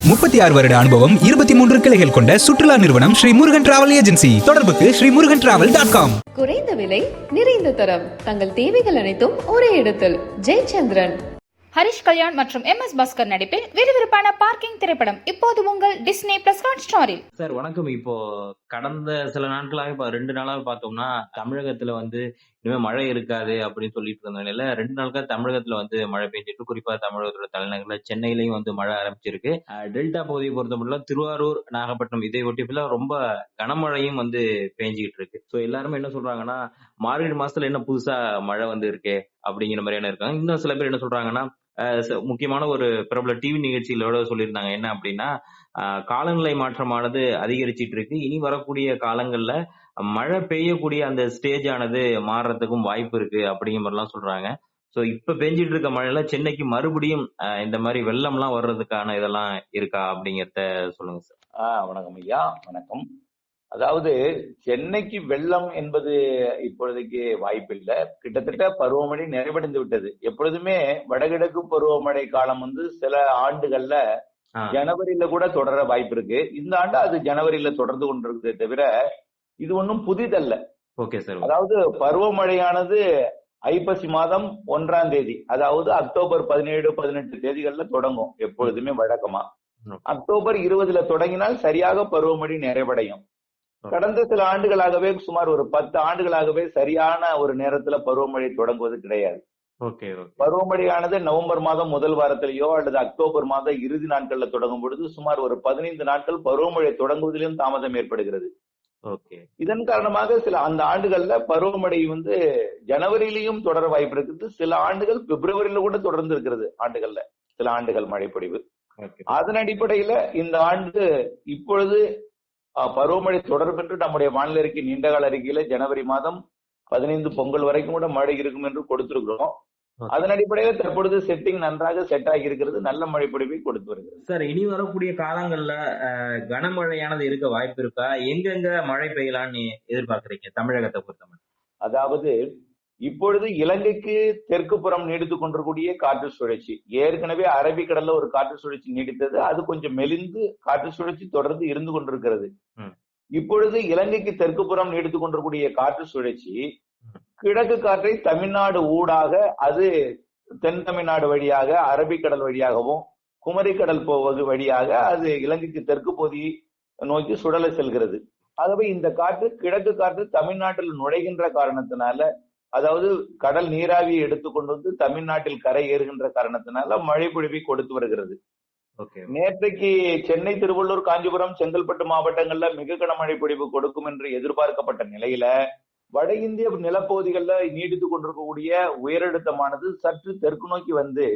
முப்பத்தி ஆறு வருட அனுபவம் இருபத்தி மூன்று கிளைகள் கொண்ட சுற்றுலா நிறுவனம் ஸ்ரீ முருகன் டிராவல் ஏஜென்சி தொடர்புக்கு Shri Murugan travel dot com குறைந்த விலை நிறைந்த தரம். தங்கள் தேவைகள் அனைத்தும் ஒரே இடத்தில். ஜெயச்சந்திரன். ஹரிஷ் கல்யாண் மற்றும் எம் எஸ் பாஸ்கர் நடிப்பில் விறுவிறுப்பான பார்க்கிங் திரைப்படம் இப்போது உங்கள் டிஸ்னி பிளஸ் ஹாட் ஸ்டாரில். சார் வணக்கம். இப்போ கடந்த சில நாட்களாக இப்போ ரெண்டு நாளாக பார்த்தோம்னா தமிழகத்துல வந்து இனிமேல் மழை இருக்காது அப்படின்னு சொல்லிட்டு இருந்த நிலையில ரெண்டு நாளுக்கா தமிழகத்துல வந்து மழை பெஞ்சிட்டு குறிப்பா தமிழகத்தோட தலைநகர்ல சென்னையிலயும் வந்து மழை ஆரம்பிச்சிருக்கு. டெல்டா பகுதியை பொறுத்த மட்டும் திருவாரூர் நாகப்பட்டினம் இதை ஒட்டி ரொம்ப கனமழையும் வந்து பெஞ்சிக்கிட்டு இருக்கு. ஸோ எல்லாருமே என்ன சொல்றாங்கன்னா மார்கழி மாசத்துல என்ன புதுசா மழை வந்து இருக்கு அப்படிங்கிற மாதிரியான இருக்காங்க. இன்னும் சில பேர் என்ன சொல்றாங்கன்னா ச- முக்கியமான ஒரு பிரபல டிவி நிகழ்ச்சிகளோட சொல்லியிருந்தாங்க. என்ன அப்படின்னா காலநிலை மாற்றமானது அதிகரிச்சிட்டு இருக்கு இனி வரக்கூடிய காலங்கள்ல மழை பெய்யக்கூடிய அந்த ஸ்டேஜ் ஆனது மாறுறதுக்கும் வாய்ப்பு இருக்கு அப்படிங்கிற மாதிரிலாம் சொல்றாங்க. ஸோ இப்ப பெஞ்சிட்டு இருக்க மழையில சென்னைக்கு மறுபடியும் ஆஹ் இந்த மாதிரி வெள்ளம்லாம் வர்றதுக்கான இதெல்லாம் இருக்கா அப்படிங்கிறத சொல்லுங்க சார். ஆஹ் வணக்கம் ஐயா வணக்கம். அதாவது சென்னைக்கு வெள்ளம் என்பது இப்பொழுதைக்கு வாய்ப்பில்லை. கிட்டத்தட்ட பருவமழை நிறைவடைந்து விட்டது. எப்பொழுதுமே வடகிழக்கு பருவமழை காலம் வந்து சில ஆண்டுகள்ல ஜனவரியில கூட தொடர வாய்ப்பு இருக்கு. இந்த ஆண்டு அது ஜனவரியில தொடர்ந்து கொண்டிருக்குதே தவிர இது ஒன்றும் புதிதல்ல. Okay sir. அதாவது பருவமழையானது ஐப்பசி மாதம் ஒன்றாம் தேதி அதாவது அக்டோபர் பதினேழு பதினெட்டு தேதிகள்ல தொடங்கும் எப்பொழுதுமே வழக்கமா. அக்டோபர் இருபதுல தொடங்கினால் சரியாக பருவமழை நிறைவடையும். கடந்த சில ஆண்டுகளாகவே சுமார் ஒரு பத்து ஆண்டுகளாகவே சரியான ஒரு நேரத்துல பருவமழை தொடங்குவது கிடையாது. பருவமழையானது நவம்பர் மாதம் முதல் வாரத்திலேயோ அல்லது அக்டோபர் மாதம் இறுதி நாட்கள்ல தொடங்கும் பொழுது சுமார் ஒரு பதினைந்து நாட்கள் பருவமழை தொடங்குவதிலும் தாமதம் ஏற்படுகிறது. இதன் காரணமாக சில அந்த ஆண்டுகள்ல பருவமழை வந்து ஜனவரியிலையும் தொடர வாய்ப்பு இருக்குது. சில ஆண்டுகள் பிப்ரவரியில கூட தொடர்ந்து இருக்கிறது ஆண்டுகள்ல. சில ஆண்டுகள் மழைப்பொழிவு. அதன் அடிப்படையில இந்த ஆண்டு இப்பொழுது பருவமழை தொடரும் என்று நம்முடைய வானிலை அறிக்கை நீண்டகால அறிக்கையில ஜனவரி மாதம் பதினைந்து பொங்கல் வரைக்கும் கூட மழை இருக்கும் என்று கொடுத்திருக்கிறோம். அதன் அடிப்படையில் தற்பொழுது செட்டிங் நன்றாக செட் ஆகி இருக்கிறது நல்ல மழைப்பொழிவை கொடுத்து வருகிறது. சார் இனி வரக்கூடிய காலங்கள்ல கனமழையானது இருக்க வாய்ப்பு இருக்கா? எங்கெங்க மழை பெய்யலாம்னு எதிர்பார்க்கறீங்க தமிழகத்தை பொறுத்த மட்டும் அதாவது இப்பொழுது இலங்கைக்கு தெற்கு புறம் நீடித்துக் கொண்டிருக்கூடிய காற்று சுழற்சி. ஏற்கனவே அரபிக்கடல்ல ஒரு காற்று சுழற்சி நீடித்தது. அது கொஞ்சம் மெலிந்து காற்று சுழற்சி தொடர்ந்து இருந்து கொண்டிருக்கிறது. இப்பொழுது இலங்கைக்கு தெற்கு புறம் நீடித்துக் கொண்டிருக்கூடிய காற்று சுழற்சி கிழக்கு காற்றை தமிழ்நாடு ஊடாக அது தென் தமிழ்நாடு வழியாக அரபிக்கடல் வழியாகவும் குமரிக்கடல் போவது வழியாக அது இலங்கைக்கு தெற்கு பகுதி நோக்கி சுழல செல்கிறது. ஆகவே இந்த காற்று கிழக்கு காற்று தமிழ்நாட்டில் நுழைகின்ற காரணத்தினால அதாவது கடல் நீராவியை எடுத்துக்கொண்டு வந்து தமிழ்நாட்டில் கரை ஏறுகின்ற காரணத்தினால மழை பொழிவை கொடுத்து வருகிறது. நேற்றைக்கு சென்னை திருவள்ளூர் காஞ்சிபுரம் செங்கல்பட்டு மாவட்டங்கள்ல மிக கனமழை பொழிவு கொடுக்கும் என்று எதிர்பார்க்கப்பட்ட நிலையில வட இந்திய நிலப்பகுதிகளில் நீடித்து கொண்டிருக்கக்கூடிய உயரழுத்தமானது சற்று தெற்கு நோக்கி வந்து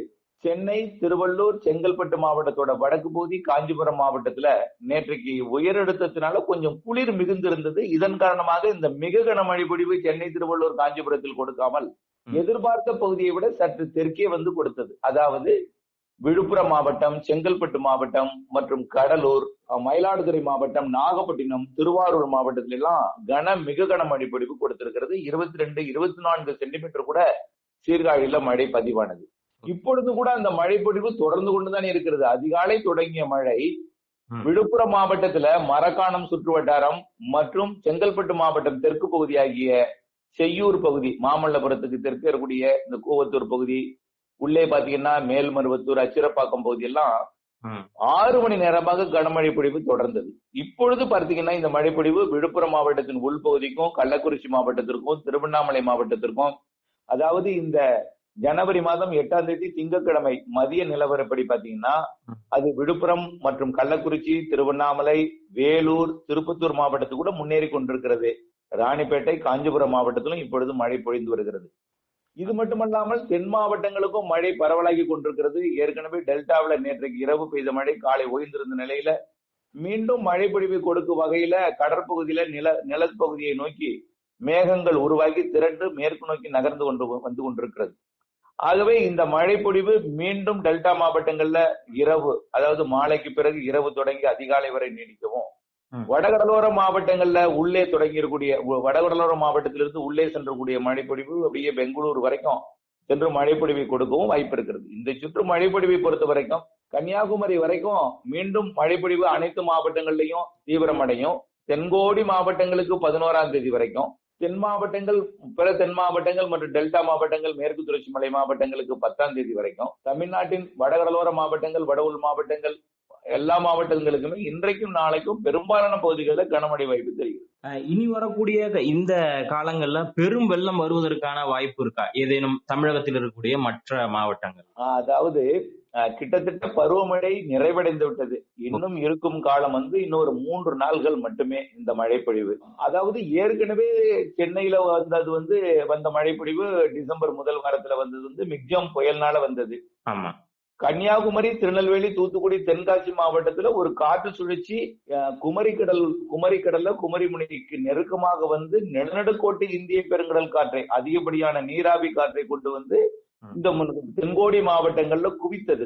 சென்னை திருவள்ளூர் செங்கல்பட்டு மாவட்டத்தோட வடக்கு பகுதி காஞ்சிபுரம் மாவட்டத்துல நேற்றைக்கு உயரழுத்தத்தினால கொஞ்சம் குளிர் மிகுந்திருந்தது. இதன் காரணமாக இந்த மிக கனமழை பொழிவு சென்னை திருவள்ளூர் காஞ்சிபுரத்தில் கொடுக்காமல். எதிர்பார்த்த பகுதியை விட சற்று தெற்கே வந்து கொடுத்தது. அதாவது விழுப்புரம் மாவட்டம் செங்கல்பட்டு மாவட்டம் மற்றும் கடலூர் மயிலாடுதுறை மாவட்டம் நாகப்பட்டினம் திருவாரூர் மாவட்டத்தில எல்லாம் கன மிக கன மழை பொழிவு கொடுத்திருக்கிறது. இருபத்தி ரெண்டு இருபத்தி நான்கு சென்டிமீட்டர் கூட சீர்காழியில மழை பதிவானது. இப்பொழுது கூட அந்த மழை பொழிவு தொடர்ந்து கொண்டுதான் இருக்கிறது. அதிகாலை தொடங்கிய மழை. விழுப்புரம் மாவட்டத்துல மரக்காணம் சுற்று வட்டாரம் மற்றும் செங்கல்பட்டு மாவட்டம் தெற்கு பகுதி ஆகிய செய்யூர் பகுதி மாமல்லபுரத்துக்கு தெற்கு இருக்கக்கூடிய இந்த கூவத்தூர் பகுதி உள்ளே பாத்தீங்கன்னா மேல்மருவத்தூர் அச்சிரப்பாக்கம் பகுதி எல்லாம் ம். ஆறு மணி நேரமாக கனமழை பொழிவு தொடர்ந்தது இப்பொழுது பார்த்தீங்கன்னா இந்த மழைப்பொழிவு விழுப்புரம் மாவட்டத்தின் உள்பகுதிக்கும் கள்ளக்குறிச்சி மாவட்டத்திற்கும் திருவண்ணாமலை மாவட்டத்திற்கும் அதாவது இந்த ஜனவரி மாதம் எட்டாம் தேதி திங்கட்கிழமை மதிய நிலவரப்படி பாத்தீங்கன்னா. அது விழுப்புரம் மற்றும் கள்ளக்குறிச்சி திருவண்ணாமலை வேலூர் திருப்பத்தூர் மாவட்டத்துக்கு கூட முன்னேறி கொண்டிருக்கிறது ராணிப்பேட்டை காஞ்சிபுரம் மாவட்டத்திலும் இப்பொழுது மழை பொழிந்து வருகிறது இது மட்டுமல்லாமல் தென் மாவட்டங்களுக்கும் மழை பரவலாகி கொண்டிருக்கிறது. ஏற்கனவே டெல்டாவில் நேற்றைக்கு இரவு பெய்த மழை காலை ஓய்ந்திருந்த நிலையில மீண்டும் மழை பொழிவை கொடுக்கும் வகையில கடற்பகுதியில நில நிலப்பகுதியை நோக்கி மேகங்கள் உருவாகி திரண்டு மேற்கு நோக்கி நகர்ந்து கொண்டு வந்து கொண்டிருக்கிறது. ஆகவே இந்த மழை பொழிவு மீண்டும் டெல்டா மாவட்டங்கள்ல இரவு அதாவது மாலைக்கு பிறகு இரவு தொடங்கி அதிகாலை வரை நீடிக்கவும். வடகடலோர மாவட்டங்கள்ல உள்ளே தொடங்கி இருக்கக்கூடிய வடகடலோர மாவட்டத்திலிருந்து உள்ளே சென்றக்கூடிய மழைப்பொழிவு அப்படியே பெங்களூர் வரைக்கும் சென்று மழைப்பொழிவை கொடுக்கவும் வாய்ப்பு இருக்கிறது. இந்த சுற்று மழைப்பொழிவை பொறுத்த வரைக்கும் கன்னியாகுமரி வரைக்கும் மீண்டும் மழைப்பொழிவு அனைத்து மாவட்டங்கள்லயும் தீவிரமடையும். தென்கோடி மாவட்டங்களுக்கு பதினோராம் தேதி வரைக்கும் தென் மாவட்டங்கள் பிற தென் மாவட்டங்கள் மற்றும் டெல்டா மாவட்டங்கள் மேற்கு தொடர்ச்சி மலை மாவட்டங்களுக்கு பத்தாம் தேதி வரைக்கும் தமிழ்நாட்டின் வடகடலோர மாவட்டங்கள் வட உள் மாவட்டங்கள் எல்லா மாவட்டங்களுக்குமே இன்றைக்கும் நாளைக்கும் பெரும்பாலான பகுதிகளில் கனமழை வாய்ப்பு தெரிகிறது. இனி வரக்கூடிய இந்த காலங்கள்ல பெரும் வெள்ளம் வருவதற்கான வாய்ப்பு இருக்கா? ஏதேனும் தமிழகத்தில் இருக்கக்கூடிய மற்ற மாவட்டங்கள்? அதாவது கிட்டத்தட்ட பருவமழை நிறைவடைந்து விட்டது. இன்னும் இருக்கும் காலம் வந்து இன்னொரு மூன்று நாள்கள் மட்டுமே இந்த மழைப்பொழிவு. அதாவது ஏற்கனவே சென்னையில வந்தது வந்து வந்த மழைப்பொழிவு டிசம்பர் முதல் வாரத்துல வந்தது வந்து மிக்ஜாம் புயல்னால வந்தது. ஆமா. கன்னியாகுமரி திருநெல்வேலி தூத்துக்குடி தென்காசி மாவட்டத்துல ஒரு காற்று சுழற்சி அஹ், குமரிக்கடல் குமரிக்கடல்ல குமரி முனைக்கு நெருக்கமாக வந்து நிலநடுக்கோட்டு இந்திய பெருங்கடல் காற்றை அதிகப்படியான நீராவி காற்றை கொண்டு வந்து இந்த தென்கோடி மாவட்டங்கள்ல குவித்தது.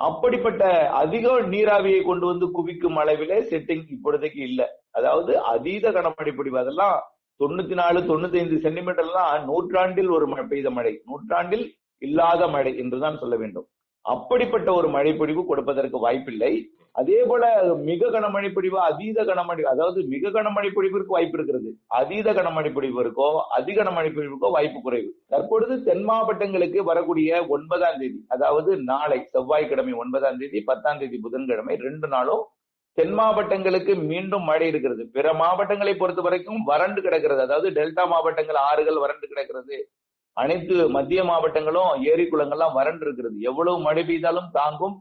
அப்படிப்பட்ட அதிக நீராவியை கொண்டு வந்து குவிக்கும் அளவிலே செட்டிங் இப்பொழுதைக்கு இல்ல. அதாவது அதீத கனமழை பொழிவு அதெல்லாம் தொண்ணூத்தி நாலு தொண்ணூத்தி ஐந்து சென்டிமீட்டர்லாம் நூற்றாண்டில் ஒரு மழை பெய்த மழை. நூற்றாண்டில் இல்லாத மழை என்றுதான் சொல்ல வேண்டும். அப்படிப்பட்ட ஒரு மழைப்பொழிவு கொடுப்பதற்கு வாய்ப்பில்லை. அதே போல மிக கனமழை பொழிவு அதீத கனமழை அதாவது மிக கனமழை பொழிவிற்கு வாய்ப்பு இருக்கிறது. அதீத கனமழை பொழிவிற்கோ அதிக கனமழை பொழிவுக்கோ வாய்ப்பு குறைவு. தற்பொழுது தென் மாவட்டங்களுக்கு வரக்கூடிய ஒன்பதாம் தேதி அதாவது நாளை செவ்வாய்க்கிழமை ஒன்பதாம் தேதி பத்தாம் தேதி புதன்கிழமை ரெண்டு நாளும் தென் மாவட்டங்களுக்கு மீண்டும் மழை இருக்கிறது. பிற மாவட்டங்களை பொறுத்த வரைக்கும் வறண்டு கிடக்கிறது. அதாவது டெல்டா மாவட்டங்கள் ஆறுகள் வறண்டு கிடக்கிறது. அனைத்து மத்திய மாவட்டங்களும் ஏரி குளங்கள்லாம் வறண்டு இருக்கிறது. எவ்வளவு மழை பெய்தாலும் தாங்கும்.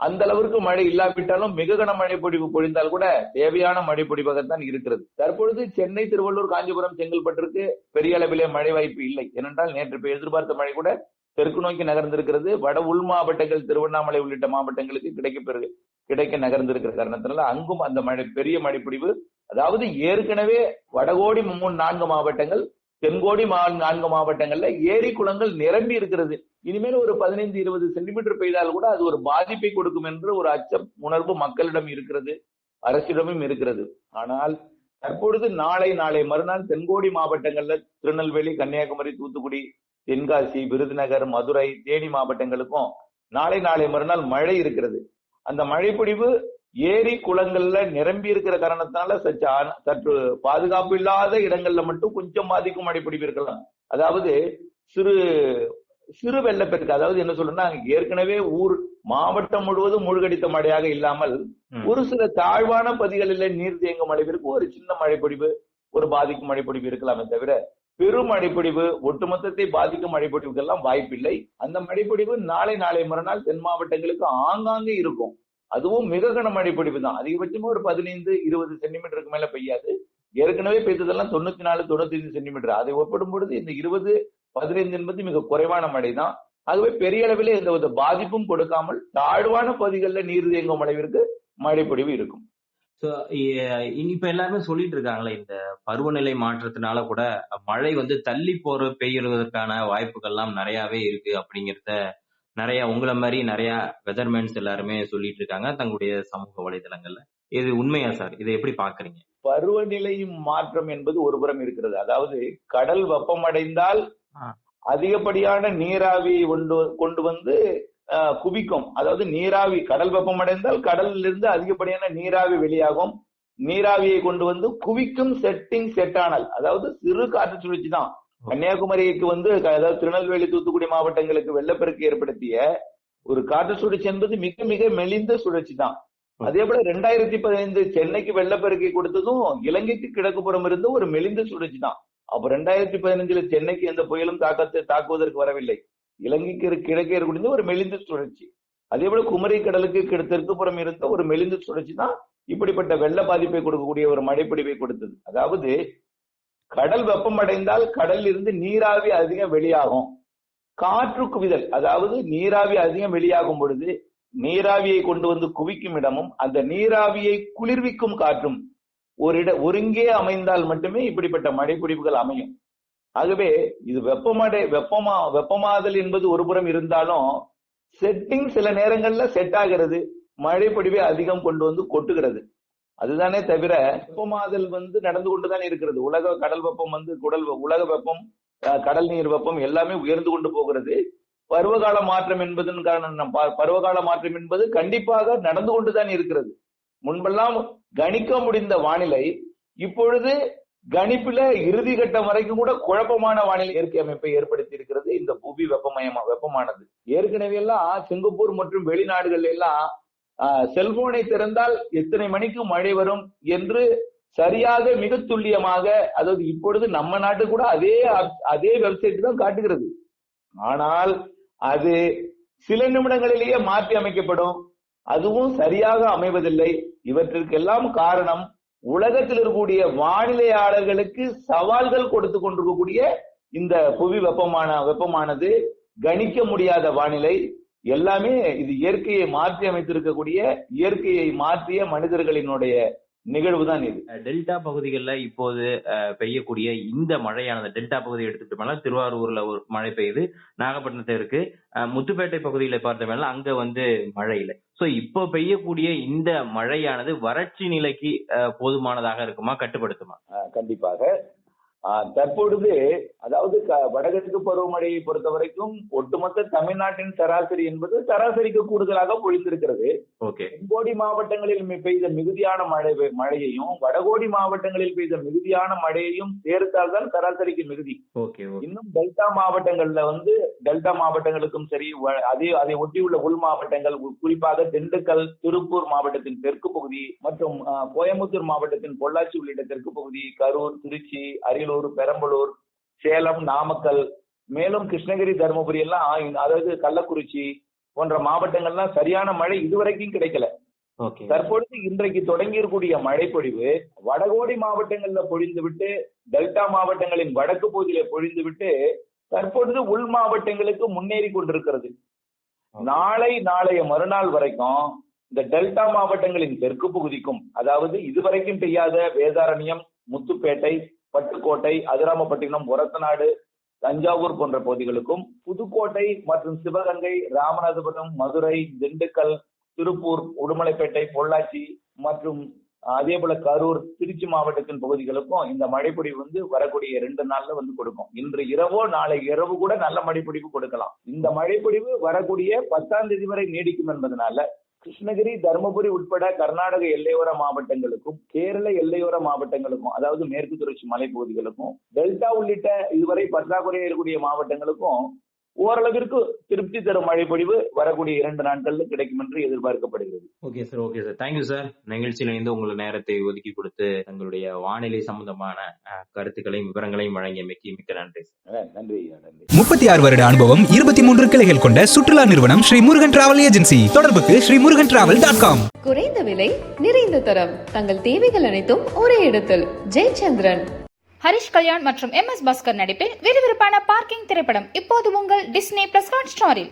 அந்த அளவிற்கு மழை இல்லாவிட்டாலும் மிக கன மழை பொழிவு பொழிந்தால் கூட தேவையான மழை பொழிவாகத்தான் இருக்கிறது. தற்பொழுது சென்னை திருவள்ளூர் காஞ்சிபுரம் செங்கல்பட்டிற்கு பெரிய அளவிலே மழை வாய்ப்பு இல்லை. ஏனென்றால் நேற்று இப்ப எதிர்பார்த்த மழை கூட தெற்கு நோக்கி நகர்ந்திருக்கிறது. வட உள் மாவட்டங்கள் திருவண்ணாமலை உள்ளிட்ட மாவட்டங்களுக்கு கிடைக்க கிடைக்க நகர்ந்திருக்கிற காரணத்தினால அங்கும் அந்த மழை பெரிய மழை அதாவது ஏற்கனவே வடகோடி மூணு நான்கு மாவட்டங்கள் தென்கோடி மா நான்கு மாவட்டங்கள்ல ஏரி குளங்கள் நிரம்பி இருக்கிறது. இனிமேல் ஒரு பதினைந்து இருபது சென்டிமீட்டர் பெய்தால் கூட அது ஒரு பாதிப்பை கொடுக்கும் என்று ஒரு அச்சம் உணர்வு மக்களிடம் இருக்கிறது அரசிடமும் இருக்கிறது. ஆனால் தற்பொழுது நாளை நாளை மறுநாள் தென்கோடி மாவட்டங்கள்ல திருநெல்வேலி கன்னியாகுமரி தூத்துக்குடி தென்காசி விருதுநகர் மதுரை தேனி மாவட்டங்களுக்கும் நாளை நாளை மறுநாள் மழை இருக்கிறது. அந்த மழைப்பொழிவு ஏரி குளங்கள்ல நிரம்பி இருக்கிற காரணத்தினால சற்று சற்று பாதுகாப்பு இல்லாத இடங்கள்ல மட்டும் கொஞ்சம் பாதிக்கும் இருக்கலாம் அதாவது சிறு சிறு வெள்ளப்பெருக்கு அதாவது என்ன சொல்றேன்னா ஏற்கனவே ஊர் மாவட்டம் முழுவதும் மூழ்கடித்த மழையாக இல்லாமல். ஒரு சில தாழ்வான பகுதிகளில் நீர் தேங்கும் மழைப்பிற்கு ஒரு சின்ன மழைப்பொழிவு ஒரு பாதிக்கும் மழைப்பொழிவு இருக்கலாமே தவிர பெரும் மழைப்பொழிவு ஒட்டுமொத்தத்தை பாதிக்கும் மழைப்பொழிவுக்கெல்லாம் வாய்ப்பில்லை. அந்த மழைப்பொழிவு நாளை நாளை மறுநாள் தென் மாவட்டங்களுக்கு ஆங்காங்கே இருக்கும். அதுவும் மிக கனமழை மழைப்பொழிவு தான் அதிகபட்சமா ஒரு பதினைந்து இருபது சென்டிமீட்டருக்கு மேல பெய்யாது. ஏற்கனவே பெய்ததெல்லாம் தொண்ணூத்தி நாலு தொண்ணூத்தி ஐந்து சென்டிமீட்டர். அதை ஒப்பிடும் பொழுது இந்த இருபது பதினைந்து என்பது மிக குறைவான மழை தான் ஆகவே பெரிய அளவில் எந்த ஒரு பாதிப்பும் கொடுக்காமல் தாழ்வான பகுதிகளில் நீர் தேங்கும் அளவிற்கு மழைப்பொழிவு இருக்கும். இப்ப எல்லாருமே சொல்லிட்டு இருக்காங்களே இந்த பருவநிலை மாற்றத்தினால கூட மழை வந்து தள்ளி போற வாய்ப்புகள் வாய்ப்புகள்லாம் நிறையவே இருக்கு அப்படிங்கிறத நிறைய உங்களை மாதிரி நிறைய வெதர்மேன்ஸ் எல்லாருமே சொல்லிட்டு இருக்காங்க தங்களுடைய சமூக வலைதளங்கள்ல. இது உண்மையா சார் இதை எப்படி பாக்குறீங்க? பருவநிலை மாற்றம் என்பது ஒரு புறம் இருக்கிறது. அதாவது கடல் வெப்பமடைந்தால். அதிகப்படியான நீராவி கொண்டு கொண்டு வந்து குவிக்கும். அதாவது நீராவி கடல் வெப்பமடைந்தால் கடலில் இருந்து அதிகப்படியான நீராவி வெளியாகும். நீராவியை கொண்டு வந்து குவிக்கும் செட்டிங் செட்டானல் அதாவது சிறு காற்று சுழற்சி தான். கன்னியாகுமரிக்கு வந்து அதாவது திருநெல்வேலி தூத்துக்குடி மாவட்டங்களுக்கு வெள்ளப்பெருக்கு ஏற்படுத்திய ஒரு காற்று சுழற்சி என்பது மிக மிக மெலிந்த சுழற்சி தான். அதே போல ரெண்டாயிரத்தி பதினைந்து சென்னைக்கு வெள்ளப்பெருக்கை கொடுத்ததும் இலங்கைக்கு கிழக்குப்புறம் இருந்த ஒரு மெலிந்த சுழற்சி தான். அப்ப ரெண்டாயிரத்தி பதினஞ்சுல சென்னைக்கு எந்த புயலும் தாக்கத்தை தாக்குவதற்கு வரவில்லை. இலங்கைக்கு கிழக்கே இருக்கக்கூடிய ஒரு மெலிந்த சுழற்சி. அதே போல குமரி கடலுக்கு கிழ- தெற்குப்புறம் இருந்த ஒரு மெலிந்த சுழற்சி தான் இப்படிப்பட்ட வெள்ள பாதிப்பை கொடுக்கக்கூடிய ஒரு மழைப்பிடிப்பை கொடுத்தது. அதாவது கடல் வெப்பமடைந்தால் கடலில் இருந்து நீராவி அதிகம் வெளியாகும். காற்று குவிதல் அதாவது நீராவி அதிகம் வெளியாகும் பொழுது நீராவியை கொண்டு வந்து குவிக்கும் இடமும் அந்த நீராவியை குளிர்விக்கும் காற்றும் ஒரு இட ஒருங்கே அமைந்தால் மட்டுமே இப்படிப்பட்ட மழைப்பிடிப்புகள் அமையும். ஆகவே இது வெப்பமடை வெப்பமா வெப்பமாதல் என்பது ஒரு புறம் இருந்தாலும் செட்டிங் சில நேரங்கள்ல செட் ஆகிறது. மழைப்பொடிவை அதிகம் கொண்டு வந்து கொட்டுகிறது. அதுதானே தவிர வெப்பமாதல் வந்து நடந்து கொண்டுதான் இருக்கிறது. உலக கடல் வெப்பம் வந்து குடல் உலக வெப்பம் அஹ், கடல் நீர் வெப்பம் எல்லாமே உயர்ந்து கொண்டு போகிறது. பருவகால மாற்றம் என்பதன் காரணம் ப- பருவகால மாற்றம் என்பது கண்டிப்பாக நடந்து கொண்டுதான் இருக்கிறது. முன்பெல்லாம் கணிக்க முடிந்த வானிலை இப்பொழுது கணிப்புல இறுதி கட்டம் வரைக்கும் கூட குழப்பமான வானிலை இயற்கை அமைப்பை ஏற்படுத்தி இருக்கிறது இந்த புவி வெப்பமயமா வெப்பமானது. ஏற்கனவே எல்லாம் சிங்கப்பூர் மற்றும் வெளிநாடுகள் எல்லாம் செல்போனை திறந்தால் எத்தனை மணிக்கு மழை வரும் என்று சரியாக மிக துல்லியமாக அதாவது இப்பொழுது நம்ம நாட்டு கூட அதே அதே வெப்சைட் தான் காட்டுகிறது. ஆனால் அது சில நிமிடங்களிலேயே மாற்றி அமைக்கப்படும். அதுவும் சரியாக அமைவதில்லை. இவற்றிற்கெல்லாம் காரணம் உலகத்தில் இருக்கக்கூடிய வானிலையாளர்களுக்கு சவால்கள் கொடுத்து கொண்டிருக்கக்கூடிய இந்த புவி வெப்பமான வெப்பமானது கணிக்க முடியாத வானிலை. எல்லாமே இது இயற்கையை மாற்றி அமைத்திருக்கக்கூடிய இயற்கையை மாற்றிய மனிதர்களினுடைய நிகழ்வு தான் இது டெல்டா பகுதிகளில் இப்போது பெய்யக்கூடிய இந்த மழையானது டெல்டா பகுதியை எடுத்துக்கிட்டோம்னா திருவாரூர்ல ஒரு மழை பெய்யுது நாகப்பட்டினத்துல இருக்கு. அஹ், முத்துப்பேட்டை பகுதியில பார்த்தோம்னா அங்க வந்து மழை இல்லை. சோ இப்போ பெய்யக்கூடிய இந்த மழையானது வறட்சி நிலைக்கு போதுமானதாக இருக்குமா கட்டுப்படுத்துமா? கண்டிப்பாக. தற்பொழுது அதாவது வடகிழக்கு பருவமழையை பொறுத்த வரைக்கும் ஒட்டுமொத்த தமிழ்நாட்டின் சராசரி என்பது சராசரிக்கு கூடுதலாக பொழிந்திருக்கிறது. தென்கோடி மாவட்டங்களில் பெய்த மிகுதியான மழை மழையையும் வடகோடி மாவட்டங்களில் பெய்த மிகுதியான மழையையும் சேர்த்தால்தான் சராசரிக்கு மிகுதி. இன்னும் டெல்டா மாவட்டங்கள்ல வந்து டெல்டா மாவட்டங்களுக்கும் சரி அதே அதை ஒட்டியுள்ள உள் மாவட்டங்கள் குறிப்பாக திண்டுக்கல் திருப்பூர் மாவட்டத்தின் தெற்கு பகுதி மற்றும் கோயம்புத்தூர் மாவட்டத்தின் பொள்ளாச்சி உள்ளிட்ட தெற்கு பகுதி கரூர் திருச்சி அரியலூர் பெரம்பலூர் சேலம் நாமக்கல் மேலும் கிருஷ்ணகிரி தருமபுரி எல்லாம் அதாவது கள்ளக்குறிச்சி போன்ற மாவட்டங்கள்லாம் சரியான மழை இதுவரைக்கும் கிடைக்கல. தற்பொழுது இன்றைக்கு தொடங்கி இருக்கக்கூடிய மழைப்பொழிவு வடகோடி மாவட்டங்கள்ல பொழிந்துவிட்டு டெல்டா மாவட்டங்களின் வடக்கு பகுதியில பொழிந்துவிட்டு தற்பொழுது உள் மாவட்டங்களுக்கு முன்னேறி கொண்டிருக்கிறது. நாளை நாளைய மறுநாள் வரைக்கும் இந்த டெல்டா மாவட்டங்களின் தெற்கு பகுதிக்கும் அதாவது இதுவரைக்கும் பெய்யாத வேதாரண்யம் முத்துப்பேட்டை பட்டுக்கோட்டை அதிராமப்பட்டினம் ஒரத்தநாடு தஞ்சாவூர் போன்ற பகுதிகளுக்கும் புதுக்கோட்டை மற்றும் சிவகங்கை ராமநாதபுரம் மதுரை திண்டுக்கல் திருப்பூர் உடுமலைப்பேட்டை பொள்ளாச்சி மற்றும் அதே போல கரூர் திருச்சி மாவட்டத்தின் பகுதிகளுக்கும் இந்த மழைப்பொழிவு வந்து வரக்கூடிய ரெண்டு நாள்ல வந்து கொடுக்கும். இன்று இரவோ நாளை இரவு கூட நல்ல மழைப்பொழிவு கொடுக்கலாம். இந்த மழைப்பொழிவு வரக்கூடிய பத்தாம் தேதி வரை நீடிக்கும் என்பதனால கிருஷ்ணகிரி தருமபுரி உட்பட கர்நாடக எல்லையோர மாவட்டங்களுக்கும் கேரள எல்லையோர மாவட்டங்களுக்கும் அதாவது மேற்கு தொடர்ச்சி மலைப்பகுதிகளுக்கும் டெல்டா உள்ளிட்ட இதுவரை பற்றாக்குறையக்கூடிய இருக்கக்கூடிய மாவட்டங்களுக்கும் ஓரளவிற்கு திருப்தி தரும் மழைப்பொழிவு வரக்கூடிய இரண்டு நாட்கள்ல கிடைக்கும் என்று எதிர்பார்க்கப்படுகிறது. Okay sir okay sir thank you sir நிகழ்ச்சியில இருந்து உங்கள் நேரத்தை ஒதுக்கி கொடுத்து தங்களுடைய வானிலை சம்பந்தமான கருத்துக்களையும் விவரங்களையும் வழங்கியமைக்கு மிக்க நன்றி நன்றி நன்றி. முப்பத்தி ஆறு வருட அனுபவம் இருபத்தி மூன்று கிளைகள் கொண்ட சுற்றுலா நிறுவனம் ஸ்ரீ முருகன் டிராவல் ஏஜென்சி தொடர்புக்கு Shri Murugan travel dot com குறைந்த விலை நிறைந்த தரம். தங்கள் தேவைகள் அனைத்தும் ஒரே இடத்தில். ஜெயச்சந்திரன். ஹரிஷ் கல்யாண் மற்றும் எம் எஸ் பாஸ்கர் நடிப்பில் விறுவிறுப்பான பார்க்கிங் திரைப்படம் இப்போது உங்கள் டிஸ்னி பிளஸ் ஹாட் ஸ்டாரில்.